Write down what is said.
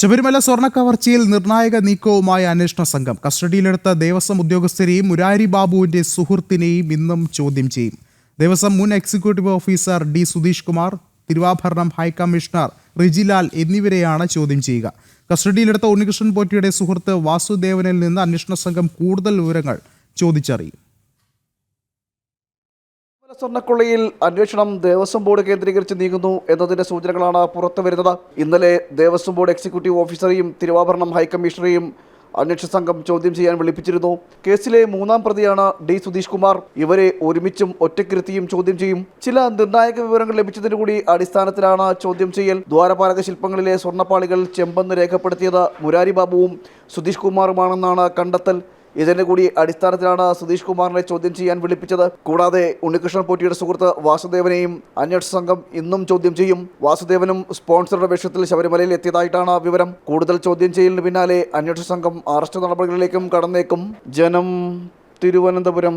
ശബരിമല സ്വർണ കവർച്ചയിൽ നിർണായക നീക്കവുമായ അന്വേഷണ സംഘം കസ്റ്റഡിയിലെടുത്ത ദേവസ്വം ഉദ്യോഗസ്ഥരെയും മുരാരി ബാബുവിന്റെ സുഹൃത്തിനെയും ഇന്നും ചോദ്യം ചെയ്യും. ദേവസ്വം മുൻ executive officer D Sudheesh Kumar തിരുവാഭരണം ഹൈക്കമ്മീഷണർ റിജിലാൽ എന്നിവരെയാണ് ചോദ്യം ചെയ്യുക. കസ്റ്റഡിയിലെടുത്ത ഉണ്ണികൃഷ്ണൻ പോറ്റിയുടെ സുഹൃത്ത് വാസുദേവനിൽ നിന്ന് അന്വേഷണ സംഘം കൂടുതൽ വിവരങ്ങൾ ചോദിച്ചറിയും. സ്വർണക്കൊള്ളയിൽ അന്വേഷണം ദേവസ്വം ബോർഡ് കേന്ദ്രീകരിച്ച് നീങ്ങുന്നു എന്നതിന്റെ സൂചനകളാണ് പുറത്തു വരുന്നത്. ഇന്നലെ ദേവസ്വം ബോർഡ് എക്സിക്യൂട്ടീവ് ഓഫീസറെയും തിരുവാഭരണം ഹൈക്കമ്മീഷണറെയും അന്വേഷണ സംഘം ചോദ്യം ചെയ്യാൻ വിളിപ്പിച്ചിരുന്നു. കേസിലെ മൂന്നാം പ്രതിയാണ് ഡി സുധീഷ് കുമാർ. ഇവരെ ഒരുമിച്ചും ഒറ്റക്കിരുത്തിയും ചോദ്യം ചെയ്യും. ചില നിർണായക വിവരങ്ങൾ ലഭിച്ചതിനു കൂടി അടിസ്ഥാനത്തിലാണ് ചോദ്യം ചെയ്യൽ. ദ്വാരപാലക ശില്പങ്ങളിലെ സ്വർണപ്പാളികൾ ചെമ്പെന്ന് രേഖപ്പെടുത്തിയത് മുരാരി ബാബുവും സുധീഷ് കുമാറുമാണെന്നാണ് കണ്ടെത്തൽ. ഇതിന്റെ കൂടി അടിസ്ഥാനത്തിലാണ് സുധീഷ് കുമാറിനെ ചോദ്യം ചെയ്യാൻ വിളിപ്പിച്ചത്. കൂടാതെ ഉണ്ണികൃഷ്ണൻ പോറ്റിയുടെ സുഹൃത്ത് വാസുദേവനെയും അന്വേഷണ സംഘം ഇന്നും ചോദ്യം ചെയ്യും. വാസുദേവനും സ്പോൺസറുടെ വേഷത്തിൽ ശബരിമലയിൽ എത്തിയതായിട്ടാണ് വിവരം. കൂടുതൽ ചോദ്യം ചെയ്യലിന് പിന്നാലെ അന്വേഷണ സംഘം അറസ്റ്റ് നടപടികളിലേക്കും കടന്നേക്കും. ജനം തിരുവനന്തപുരം.